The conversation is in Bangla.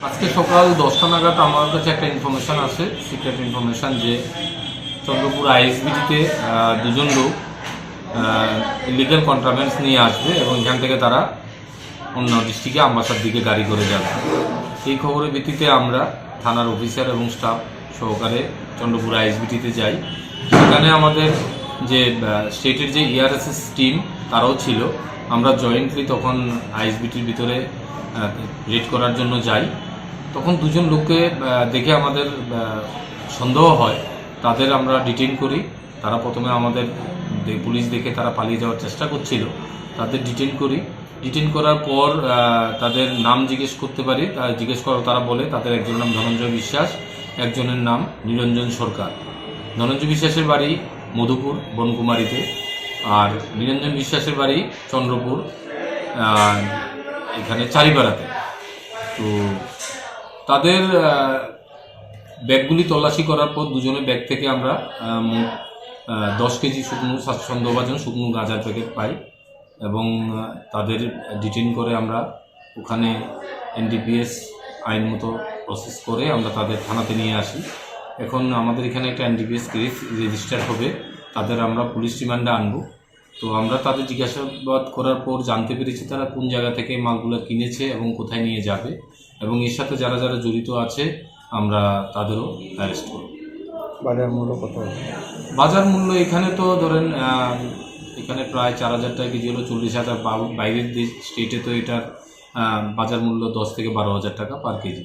আজকে সকাল দশটা নাগাদ আমার কাছে একটা ইনফরমেশন আছে সিক্রেট ইনফরমেশন যে চন্দ্রপুর আইএসবিটিতে দুজন লোক ইলিগাল কন্ট্রাভেন্স নিয়ে আসবে এবং এখান থেকে তারা অন্য ডিস্ট্রিক্টে আম্বাসার দিকে গাড়ি করে যাবে। এই খবরের ভিত্তিতে আমরা থানার অফিসার এবং স্টাফ সহকারে চন্দ্রপুর আইএসবিটিতে যাই। সেখানে আমাদের যে স্টেটের যে ইআরএসএস টিম তারাও ছিল। আমরা জয়েন্টলি তখন আইএসবিটির ভিতরে রেড করার জন্য যাই। তখন দুজন লোককে দেখে আমাদের সন্দেহ হয়। তাদের আমরা ডিটেন করি। তারা প্রথমে আমাদের পুলিশ দেখে তারা পালিয়ে যাওয়ার চেষ্টা করছিল। তাদের ডিটেন করি। ডিটেন করার পর তাদের নাম জিজ্ঞেস করতে পারি। জিজ্ঞেস করার তারা বলে, তাদের একজনের নাম ধনঞ্জয় বিশ্বাস, একজনের নাম নিরঞ্জন সরকার। ধনঞ্জয় বিশ্বাসের বাড়ি মধুপুর, বনকুমারীতে। আর নিরঞ্জন বিশ্বাসের বাড়ি চন্দ্রপুর এখানে চারিপাড়াতে। তো তাদের ব্যাগগুলি তল্লাশি করার পর দুজনের ব্যাগ থেকে আমরা দশ কেজি শুকনো সন্দেহভাজন শুকনো গাঁজার প্যাকেট পাই এবং তাদের ডিটেইন করে আমরা ওখানে এনডিপিএস আইন মতো প্রসেস করে আমরা তাদের থানাতে নিয়ে আসি। এখন আমাদের এখানে একটা এনডিপিএস কেস রেজিস্টার হবে, তাদের আমরা পুলিশ রিমান্ডে আনব। তো আমরা তাদের জিজ্ঞাসাবাদ করার পর জানতে পেরেছি তারা কোন জায়গা থেকে মালগুলো কিনেছে এবং কোথায় নিয়ে যাবে। এবং এর সাথে যারা যারা জড়িত আছে আমরা তাদেরও অ্যারেস্ট করব। বাজার মূল্য কত বাজার মূল্য এখানে তো ধরেন এখানে প্রায় চার হাজার টাকা কেজি হলো চল্লিশ হাজার বাইরের দেশ স্টেটে তো এটার বাজার মূল্য দশ থেকে বারো হাজার টাকা পার কেজি।